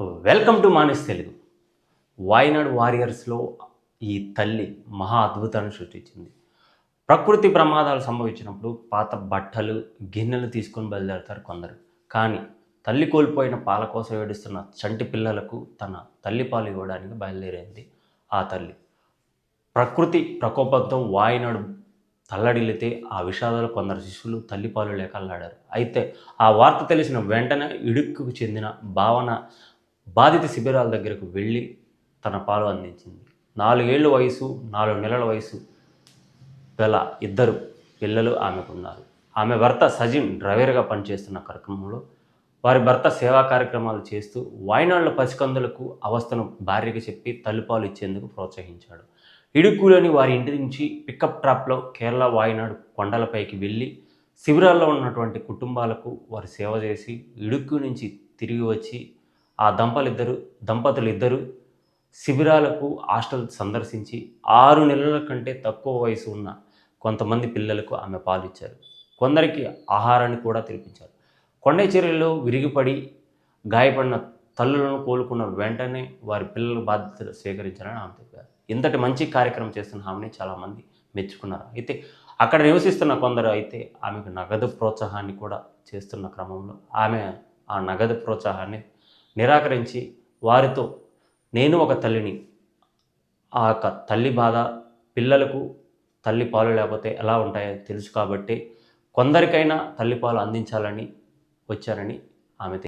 Welcome to మానిస్ Telugu Wayanad వారియర్స్లో ఈ తల్లి మహా అద్భుతాన్ని సృష్టించింది. ప్రకృతి ప్రమాదాలు సంభవించినప్పుడు పాత బట్టలు గిన్నెలు తీసుకొని బయలుదేరతారు కొందరు. కానీ తల్లి కోల్పోయిన పాల కోసం ఏడుస్తున్న చంటి పిల్లలకు తన తల్లి పాలు ఇవ్వడానికి బయలుదేరింది ఆ తల్లి. ప్రకృతి ప్రకోపంతో వాయినాడు తల్లడిల్లితే ఆ విషాదాలు కొందరు శిష్యులు తల్లిపాలు లేక అల్లాడారు. అయితే ఆ వార్త తెలిసిన వెంటనే ఇడుక్కుకు చెందిన భావన బాధిత శిబిరాల దగ్గరకు వెళ్ళి తన పాలు అందించింది. నాలుగేళ్ళ వయసు నాలుగు నెలల వయసు గల ఇద్దరు పిల్లలు ఆమెకున్నారు. ఆమె భర్త సజిన్ డ్రైవర్గా పనిచేస్తున్న కార్యక్రమంలో వారి భర్త సేవా కార్యక్రమాలు చేస్తూ వాయినాడుల పసికందులకు అవస్థను భార్యకు చెప్పి తల్లిపాలు ఇచ్చేందుకు ప్రోత్సహించాడు. ఇడుక్కులోని వారి ఇంటి నుంచి పికప్ ట్రాప్లో కేరళ వాయినాడు కొండలపైకి వెళ్ళి శిబిరాల్లో ఉన్నటువంటి కుటుంబాలకు వారు సేవ చేసి ఇడుక్కు నుంచి తిరిగి వచ్చి ఆ దంపలిద్దరు దంపతులు ఇద్దరు శిబిరాలకు హాస్టల్ సందర్శించి ఆరు నెలల కంటే తక్కువ వయసు ఉన్న కొంతమంది పిల్లలకు ఆమె పాలిచ్చారు. కొందరికి ఆహారాన్ని కూడా తినిపించారు. కొండచెరువులో విరిగిపడి గాయపడిన తల్లులను కోలుకున్న వెంటనే వారి పిల్లల బాధ్యతలు స్వీకరించారని ఆమె తెలిపారు ఇంతటి మంచి కార్యక్రమం చేస్తున్న ఆమెని చాలామంది మెచ్చుకున్నారు. అయితే అక్కడ నివసిస్తున్న కొందరు అయితే ఆమెకు నగదు ప్రోత్సాహాన్ని కూడా చేస్తున్న క్రమంలో ఆమె ఆ నగదు ప్రోత్సాహాన్ని నిరాకరించి వారితో నేను ఒక తల్లిని. ఆ యొక్క తల్లి బాధ పిల్లలకు తల్లి పాలు లేకపోతే ఎలా ఉంటాయో తెలుసు కాబట్టి కొందరికైనా తల్లిపాలు అందించాలని వచ్చారని ఆమె